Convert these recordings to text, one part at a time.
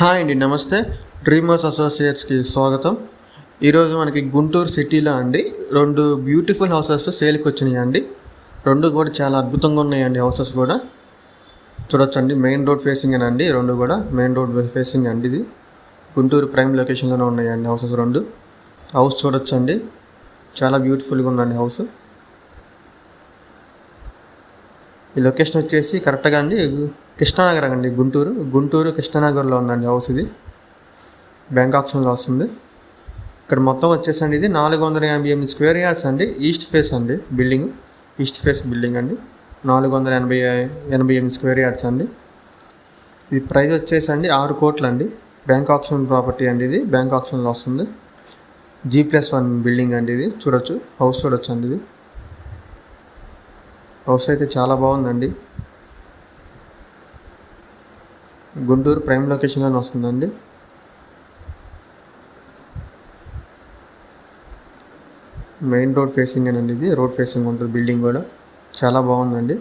Hi అండి నమస్తే. Dreamers అసోసియేట్స్కి స్వాగతం. ఈరోజు మనకి గుంటూరు సిటీలో అండి రెండు బ్యూటిఫుల్ హౌసెస్ సేల్కి వచ్చినాయి అండి. రెండు కూడా చాలా అద్భుతంగా ఉన్నాయండి హౌసెస్ కూడా. చూడొచ్చండి మెయిన్ రోడ్ ఫేసింగ్ అండి రెండు కూడా మెయిన్ రోడ్ ఫేసింగ్ అండి ఇది. గుంటూరు ప్రైమ్ లొకేషన్లోనే ఉన్నాయండి హౌసెస్ రెండు. హౌస్ చూడొచ్చండి చాలా బ్యూటిఫుల్గా ఉందండి హౌస్. ఈ లొకేషన్ వచ్చేసి కరెక్ట్గా అండి కృష్ణానగర్ అండి గుంటూరు. గుంటూరు కృష్ణానగర్లో ఉందండి హౌస్ ఇది. బ్యాంక్ ఆప్షన్లో వస్తుంది. ఇక్కడ మొత్తం వచ్చేసండి ఇది నాలుగు వందల ఎనభై ఎనిమిది స్క్వేర్ యార్డ్స్ అండి. ఈస్ట్ ఫేస్ అండి బిల్డింగ్ ఈస్ట్ ఫేస్ బిల్డింగ్ అండి. నాలుగు వందల ఎనభై ఎనభై ఎనిమిది స్క్వేర్ యార్డ్స్ అండి. ఇది ప్రైస్ వచ్చేసి అండి ఆరు కోట్లు అండి బ్యాంక్ ఆప్షన్ ప్రాపర్టీ అండి ఇది. బ్యాంక్ ఆప్షన్లో వస్తుంది. జీ ప్లస్ వన్ బిల్డింగ్ అండి ఇది. చూడొచ్చు. హౌస్ చూడొచ్చు అండి ఇది. హౌస్ అయితే చాలా బాగుందండి. గుంటూరు ప్రైమ్ లొకేషన్లోనే వస్తుందండి. మెయిన్ రోడ్ ఫేసింగ్ అండి ఇది. రోడ్ ఫేసింగ్ ఉంటుంది బిల్డింగ్ కూడా. చాలా బాగుందండి.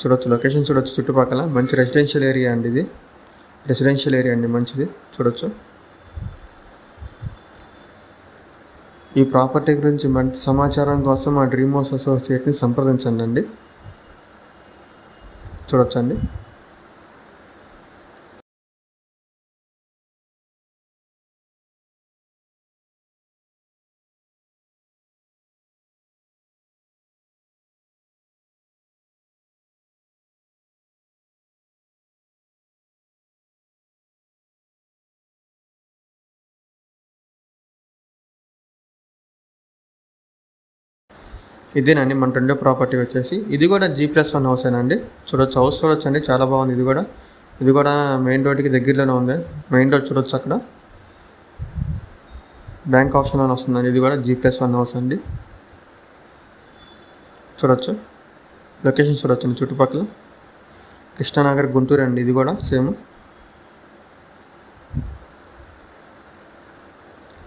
చూడొచ్చు లొకేషన్ చూడొచ్చు చుట్టుపక్కల. మంచి రెసిడెన్షియల్ ఏరియా అండి ఇది. రెసిడెన్షియల్ ఏరియా అండి మంచిది. చూడొచ్చు. ఈ ప్రాపర్టీ గురించి మంచి సమాచారం కోసం మా డ్రీమ్ హౌస్ అసోసియేట్ని సంప్రదించండి అండి. చూడొచ్చండి ఇదేనండి మన రెండో ప్రాపర్టీ వచ్చేసి. ఇది కూడా జీ ప్లస్ వన్ హౌస్ అండి చూడొచ్చు హౌస్ చూడొచ్చు అండి చాలా బాగుంది ఇది కూడా. ఇది కూడా మెయిన్ రోడ్కి దగ్గరలోనే ఉంది. మెయిన్ రోడ్ చూడొచ్చు అక్కడ. బ్యాంక్ ఆప్షన్లో వస్తుందండి. ఇది కూడా జీ ప్లస్ వన్ హౌస్ అండి. చూడొచ్చు. లొకేషన్ చూడొచ్చు అండి చుట్టుపక్కల. కృష్ణానగర్ గుంటూరు అండి ఇది కూడా సేమ్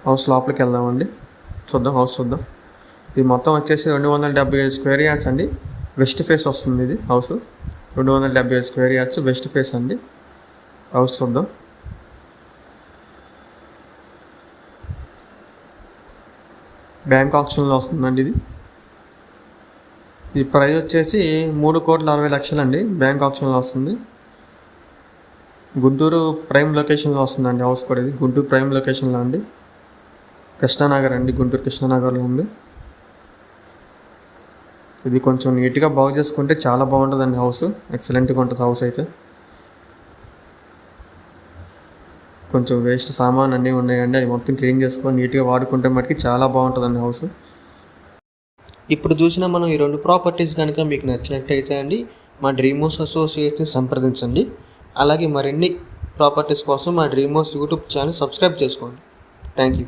హౌస్ లోపలికి వెళ్దామండి. చూద్దాం హౌస్ చూద్దాం. ఇది మొత్తం వచ్చేసి రెండు వందల డెబ్బై ఐదు స్క్వేర్ యార్డ్స్ అండి. వెస్ట్ ఫేస్ వస్తుంది ఇది హౌస్. రెండు వందల డెబ్బై ఐదు స్క్వేర్ యార్డ్స్ వెస్ట్ ఫేస్ అండి. హౌస్ చూద్దాం. బ్యాంక్ ఆప్షన్లో వస్తుందండి ఇది. ఈ ప్రైస్ వచ్చేసి మూడు కోట్ల అరవై లక్షలండి. బ్యాంక్ ఆప్షన్లో వస్తుంది. గుంటూరు ప్రైమ్ లొకేషన్లో వస్తుందండి హౌస్ కూడా ఇది. గుంటూరు ప్రైమ్ లొకేషన్లో అండి. కృష్ణానగర్ అండి గుంటూరు కృష్ణానగర్లో ఉంది. ఇది కొంచెం నీట్గా బాగు చేసుకుంటే చాలా బాగుంటుందండి హౌస్. ఎక్సలెంట్గా ఉంటుంది హౌస్ అయితే. కొంచెం వేస్ట్ సామాన్ అన్నీ ఉన్నాయండి. అది మొత్తం క్లీన్ చేసుకొని నీట్గా వాడుకుంటే మటుకి చాలా బాగుంటుందండి హౌస్. ఇప్పుడు చూసిన మనం ఈ రెండు ప్రాపర్టీస్ కనుక మీకు నచ్చినట్టయితే అండి మా డ్రీమ్ హౌస్ అసోసియేట్ని సంప్రదించండి. అలాగే మరిన్ని ప్రాపర్టీస్ కోసం మా dream house YouTube channel subscribe చేసుకోండి. Thank you